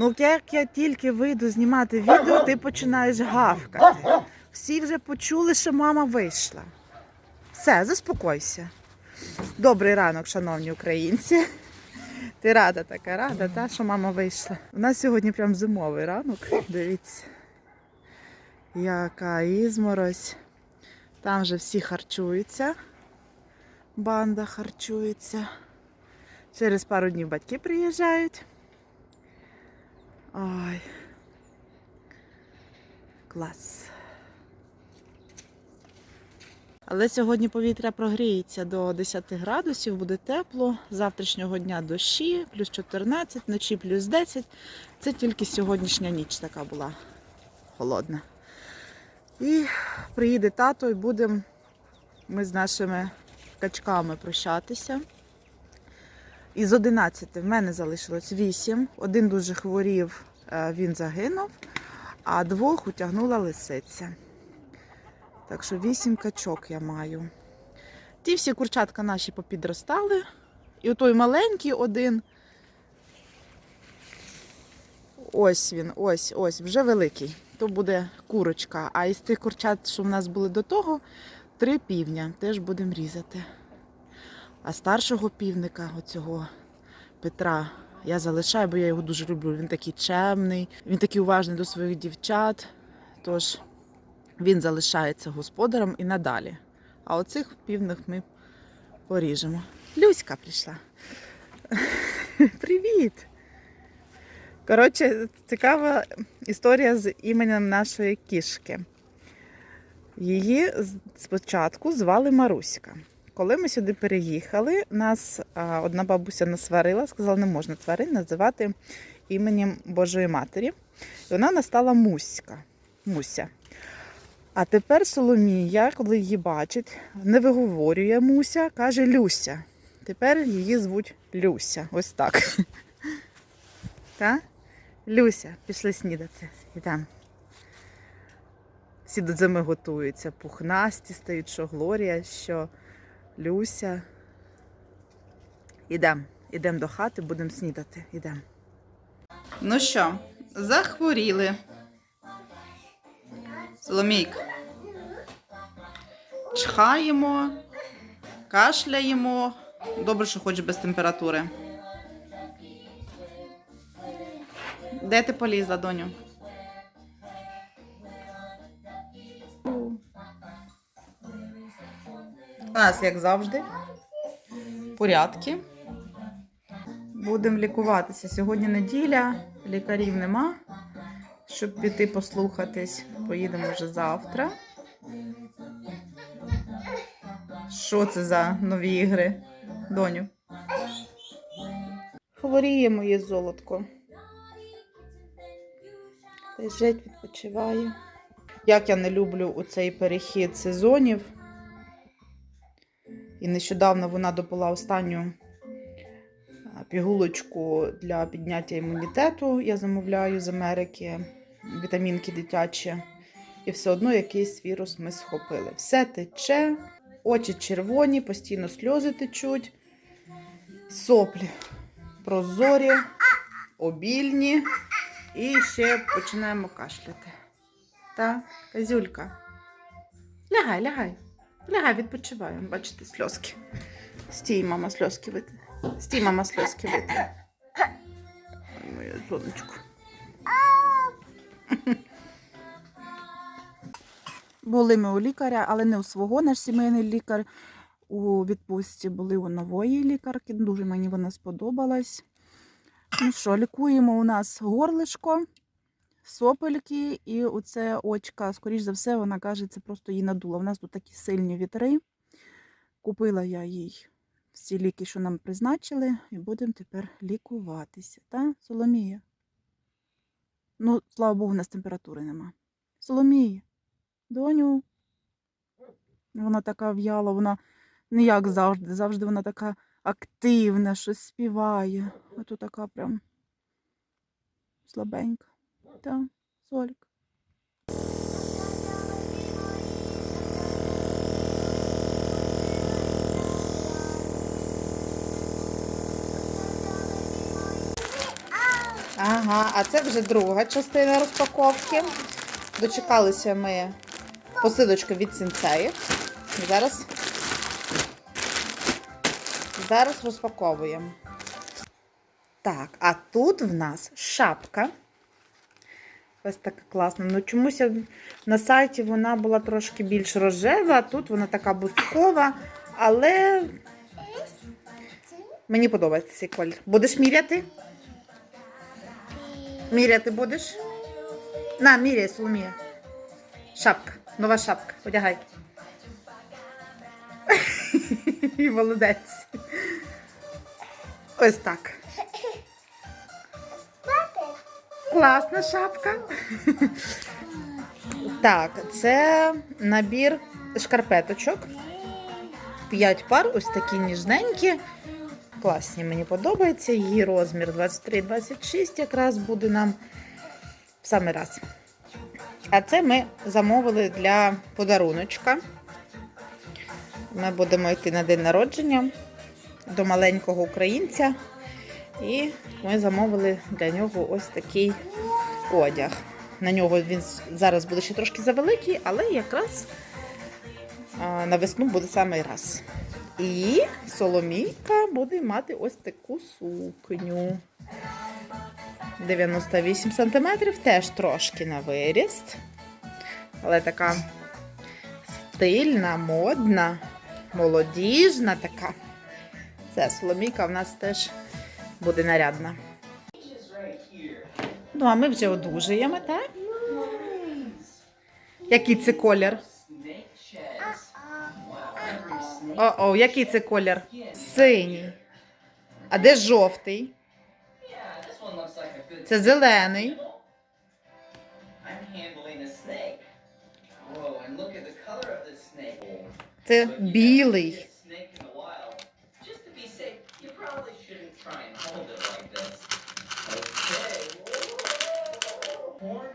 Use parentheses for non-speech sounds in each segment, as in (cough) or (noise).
Ну, як я тільки вийду знімати відео, ти починаєш гавкати. Всі вже почули, що мама вийшла. Все, заспокойся. Добрий ранок, шановні українці. Ти рада така рада, та, що мама вийшла. У нас сьогодні прям зимовий ранок. Дивіться, яка ізморозь. Там вже всі харчуються. Банда харчується. Через пару днів батьки приїжджають. Ой. Клас. Але сьогодні повітря прогріється до 10 градусів, буде тепло. Завтрашнього дня дощі, плюс 14, вночі плюс 10. Це тільки сьогоднішня ніч така була холодна. І приїде тато і будемо ми з нашими качками прощатися. Із 11 в мене залишилось 8. Один дуже хворів, е, він загинув, а двох утягнула лисиця. Так що 8 качок я маю. Ті всі курчатка наші попідростали. І отой маленький один. Ось він, ось, ось, вже великий. То буде курочка. А із тих курчат, що в нас були до того, три півня. Теж будемо різати. А старшого півника, оцього Петра, я залишаю, бо я його дуже люблю. Він такий чемний, він такий уважний до своїх дівчат. Тож він залишається господарем і надалі. А оцих півних ми поріжемо. Люська прийшла. (laughs) Привіт! Коротше, цікава історія з іменем нашої кішки. Її спочатку звали Маруська. Коли ми сюди переїхали, нас одна бабуся насварила, сказала, не можна тварин називати іменем Божої Матері. І вона настала Муська. Муся. А тепер Соломія, коли її бачить, не виговорює Муся, каже Люся. Тепер її звуть Люся. Ось так. (laughs) Та? Люся, пішли снідати. Ідемо. Всі до зими готуються, пухнасті стають, що Глорія, що Люся. Ідемо, ідемо до хати, будемо снідати. Ідемо. Ну що, захворіли. Соломійка. Чхаємо, кашляємо. Добре, що хоч без температури. Де ти полізла, доню? Нас, як завжди, порядки. Будемо лікуватися. Сьогодні неділя, лікарів нема. Щоб піти послухатись, поїдемо вже завтра. Що це за нові ігри, доню? Хворіє моє золотко. Лежить, відпочиває. Як я не люблю у цей перехід сезонів. І нещодавно вона допила останню пігулочку для підняття імунітету. Я замовляю з Америки вітамінки дитячі. І все одно якийсь вірус ми схопили. Все тече, очі червоні, постійно сльози течуть, соплі прозорі, обільні. І ще починаємо кашляти. Та, Казюлька. Лягай, лягай. Лягай, відпочивай. Вон, Бачите, сльозки. Стій, мама, сльозки витри. Стій, мама, сльозки витри. Ой, моє сонечко. Були ми у лікаря, але не у свого, наш сімейний лікар. У відпустці були у нової лікарки. Дуже мені вона сподобалась. Ну що, лікуємо у нас горлишко, сопельки і оце очка. Скоріш за все, вона каже, це просто її надуло. У нас тут такі сильні вітри. Купила я їй всі ліки, що нам призначили, і будемо тепер лікуватися. Та, Соломія? Ну, слава Богу, у нас температури нема. Соломія, доню. Вона така в'яла, вона не як завжди. Завжди вона така активна, щось співає. А тут така прям слабенька. Та, Солька. Ага, а це вже друга частина розпаковки. Дочекалися ми посилочку від сінцеїв. Зараз, зараз розпаковуємо. Так, а тут в нас шапка. Ось така класна. Ну чомусь на сайті вона була трошки більш рожева, тут вона така бускова, але мені подобається цей колір. Будеш міряти? Міряти будеш? На, міряй, Соломія. Шапка. Нова шапка. Одягай. (laughs) Молодець. Ось так. Класна шапка. Так, це набір шкарпеточок. П'ять пар, ось такі ніжненькі. Класні, мені подобається. Її розмір 23-26 якраз буде нам в самий раз. А це ми замовили для подаруночка. Ми будемо йти на день народження до маленького українця. І ми замовили для нього ось такий одяг. На нього він зараз буде ще трошки завеликий, але якраз на весну буде самий раз. І Соломійка буде мати ось таку сукню. 98 см, теж трошки на виріст. Але така стильна, модна, молодіжна така. Це Соломійка в нас теж буде нарядна. Ну, а ми вже одужуємо, так? Який це колір? О-о, який це колір? Синій. А де жовтий? Це зелений. I'm handling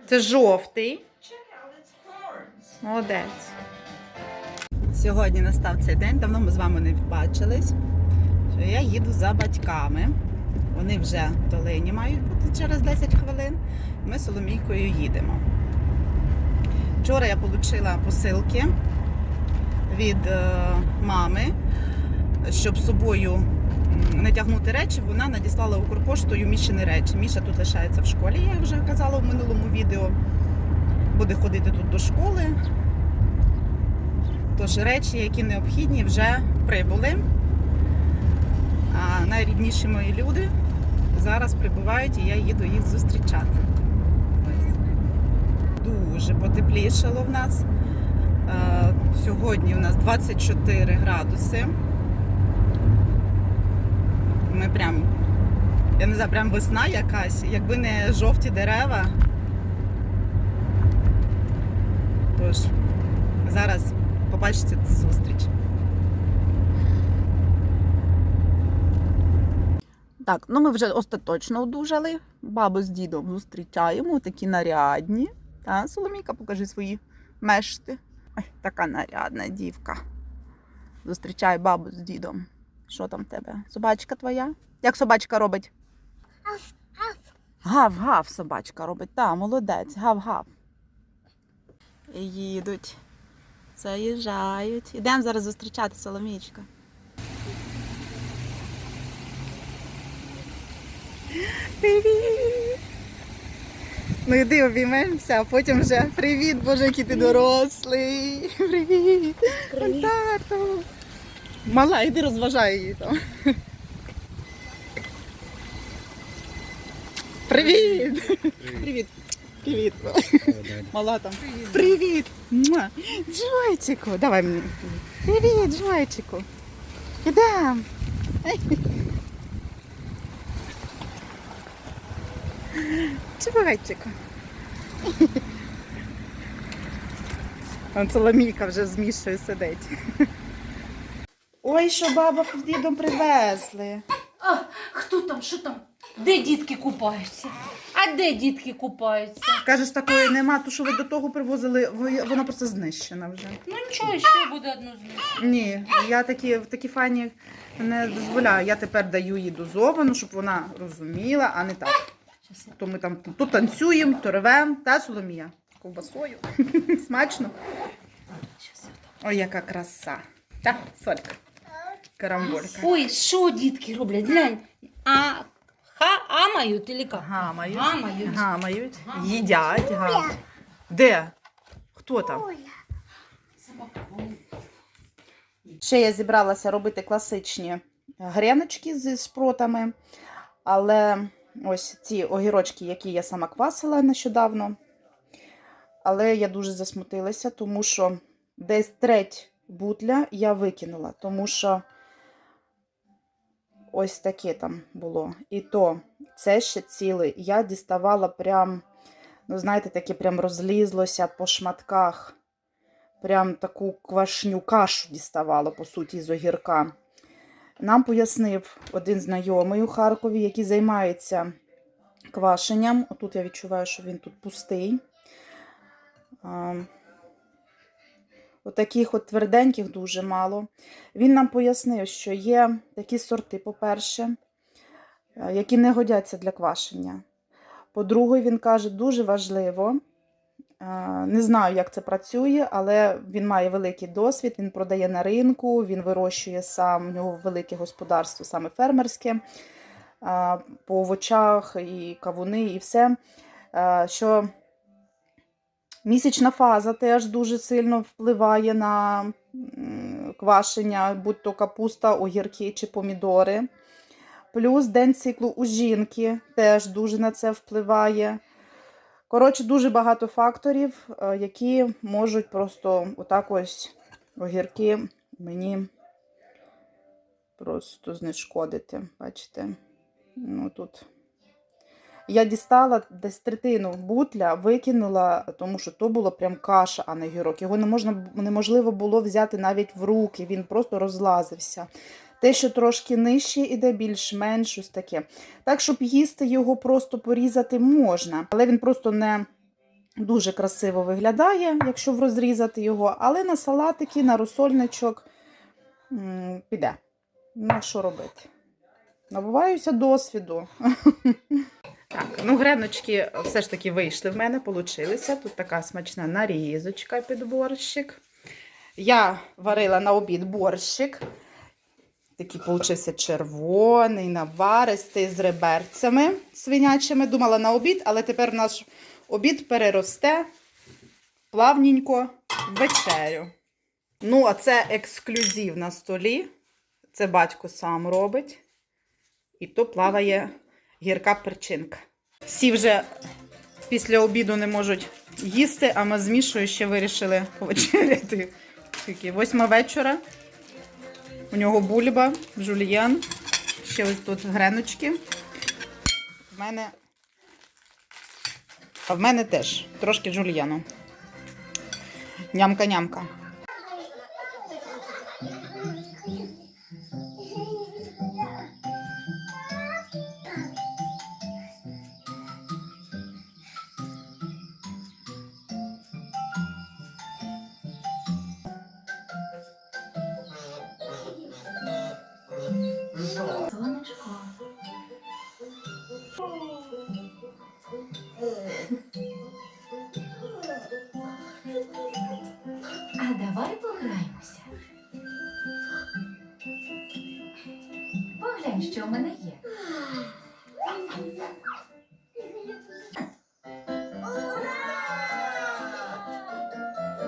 Це жовтий. Молодець. Сьогодні настав цей день, давно ми з вами не бачились. Що я їду за батьками. Вони вже в долині мають бути через 10 хвилин. Ми з Соломійкою їдемо. Вчора я отримала посилки від е, мами, щоб з собою м, не тягнути речі, вона надіслала Укрпоштою Мішини речі. Міша тут лишається в школі, я вже казала в минулому відео. Буде ходити тут до школи. Тож речі, які необхідні, вже прибули. А найрідніші мої люди зараз прибувають і я їду їх зустрічати. Дуже потеплішало в нас. Е, Сьогодні у нас 24 градуси. Ми прям, я не знаю, прям весна якась, якби не жовті дерева. Тож, зараз побачите зустріч. Так, ну ми вже остаточно одужали. Бабу з дідом зустрічаємо, такі нарядні. Та, Соломійка, покажи свої мешти. Ой, така нарядна дівка. Зустрічай бабу з дідом. Що там в тебе? Собачка твоя? Як собачка робить? Гав-гав собачка робить. Та, молодець, гав-гав. Їдуть. Заїжджають. Ідемо зараз зустрічати Соломічка. Привіт! Ну йди обіймемося, а потім вже привіт, Боже, який ти дорослий. Привіт! Привіт. Мала, іди розважай її там. Привіт! Привіт! Привіт! Мала там. Привіт! Джойчику! Давай мені. Привіт, Джойчику! Ідем! Джойчику! Он Соломійка вже з Мішою сидить. Ой, що баба з дідом привезли. А, хто там, що там? Де дітки купаються? А де дітки купаються? Кажеш, такої нема, то що ви до того привозили, вона просто знищена вже. Ну нічого, ще буде одну з них. Ні, я такі, такі фані не дозволяю. Я тепер даю їй дозовану, щоб вона розуміла, а не так. То ми там то танцюємо, то ревемо, та Соломія? Ковбасою. (laughs) Смачно. Ой, яка краса. Та, Солька. Карамболька. Ой, що дітки роблять? Глянь. А ха амають или як? Гамають. Гамають. Гамають. Гамають. Їдять. Гам... Де? Хто там? Ще я зібралася робити класичні греночки зі шпротами. Але ось ці огірочки, які я сама квасила нещодавно. Але я дуже засмутилася, тому що десь треть бутля я викинула, тому що ось таке там було. І то це ще ціле. Я діставала прям, ну знаєте, таке прям розлізлося по шматках. Прям таку квашню кашу діставала, по суті, з огірка. Нам пояснив один знайомий у Харкові, який займається квашенням. Отут я відчуваю, що він тут пустий. Отаких от тверденьких дуже мало. Він нам пояснив, що є такі сорти, по-перше, е, які не годяться для квашення. По-друге, він каже, дуже важливо. е, Не знаю, як це працює, але він має великий досвід. Він продає на ринку, він вирощує сам, у нього велике господарство, саме фермерське, е, по овочах і кавуни, і все. Що Місячна фаза теж дуже сильно впливає на квашення, будь то капуста, огірки чи помідори. Плюс день циклу у жінки теж дуже на це впливає. Коротше, дуже багато факторів, е, які можуть просто отак ось огірки мені просто знешкодити. Бачите? Ну тут. Я дістала десь третину бутля, викинула, тому що то було прям каша, а не гірок. Його не можна, неможливо було взяти навіть в руки, він просто розлазився. Те, що трошки нижче іде, більш-менш щось таке. Так, щоб їсти його просто порізати можна, але він просто не дуже красиво виглядає, якщо розрізати його. Але на салатики, на розсольничок піде. Ну, що робити? Набуваюся досвіду. (laughs) Так, ну греночки все ж таки вийшли в мене, получилися. Тут така смачна нарізочка під борщик. Я варила на обід борщик. Такий получився червоний, наваристий з реберцями свинячими. Думала на обід, але тепер наш обід переросте плавненько в вечерю. Ну, а це ексклюзив на столі. Це батько сам робить. І то плаває гірка перчинка. Всі вже після обіду не можуть їсти, а ми з Мішою ще вирішили повечеряти. Восьма вечора. У нього бульба, жульєн. Ще ось тут греночки. В мене. А в мене теж трошки жульєну. Нямка-нямка. А давай пограємося. Поглянь, що в мене є.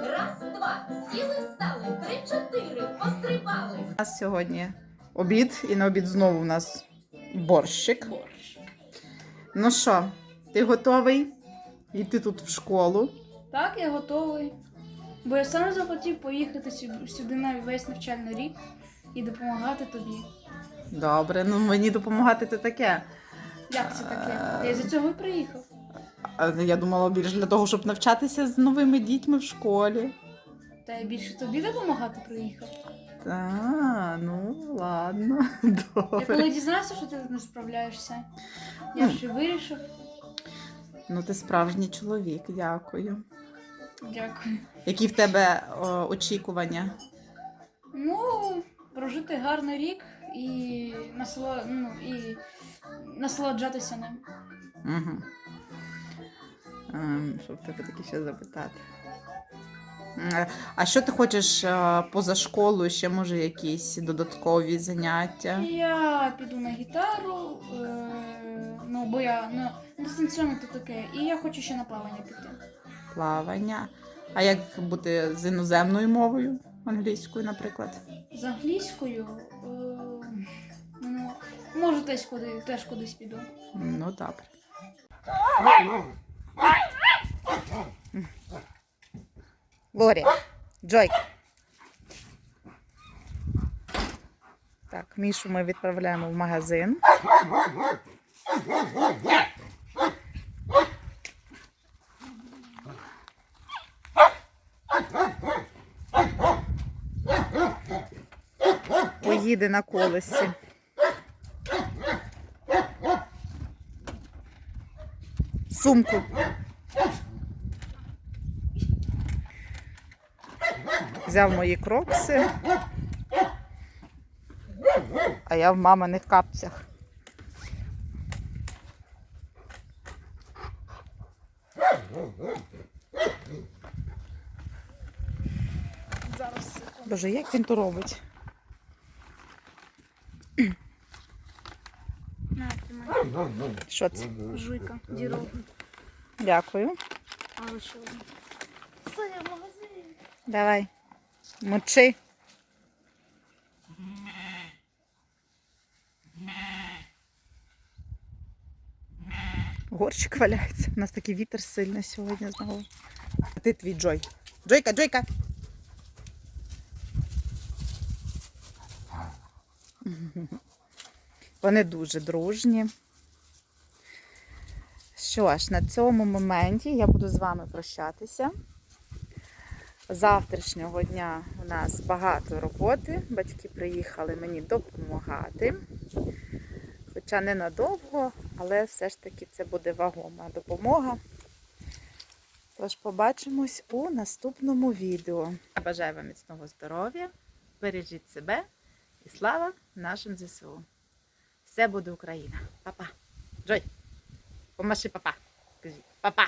Раз, два, сіли, стали, три, чотири, пострибали. У нас сьогодні обід, і на обід знову у нас борщик. Ну що, ти готовий йти тут в школу? Так, я готовий. Бо я сам захотів поїхати сю- сюди на весь навчальний рік і допомагати тобі. Добре, ну мені допомагати це таке. Як це таке? Я за цього і приїхав. А Я думала більше для того, щоб навчатися з новими дітьми в школі. Та я більше тобі допомагати приїхав. Та, ну ладно, (laughs) Я добре. коли дізнався, що ти не справляєшся, я ще вирішив. Ну, ти справжній чоловік, дякую. Дякую. Які в тебе о, очікування? Ну, прожити гарний рік і, насло... ну, і насолоджатися ним. Угу. Ем, Щоб тебе таке ще запитати? Е, А що ти хочеш е, поза школою? Ще може якісь додаткові заняття? Я піду на гітару, е, ну бо я ну, дистанційно то таке, і я хочу ще на плавання піти. Плавання. А як бути з іноземною мовою? Англійською, наприклад? З англійською, ну, може теж куди теж кудись піду. Ну, добре. Лорі, Джой. Так, Мішу ми відправляємо в магазин. Поїде на колесі. Сумку. Взяв мої крокси. А я в маминих капцях. Боже, як він то робить? Що це? Жуйка, дірога. Дякую. Але що? Це я в магазині. Давай. Мочи. Горщик валяється. У нас такий вітер сильний сьогодні знову. А ти твій Джой. Джойка, Джойка. Вони дуже дружні. Що ж, на цьому моменті я буду з вами прощатися. Завтрашнього дня у нас багато роботи. Батьки приїхали мені допомагати. Хоча ненадовго, але все ж таки це буде вагома допомога. Тож побачимось у наступному відео. Бажаю вам міцного здоров'я, бережіть себе і слава нашим ЗСУ. Все буде Україна. Па-па. Джой, помаши папа. Кажи, папа.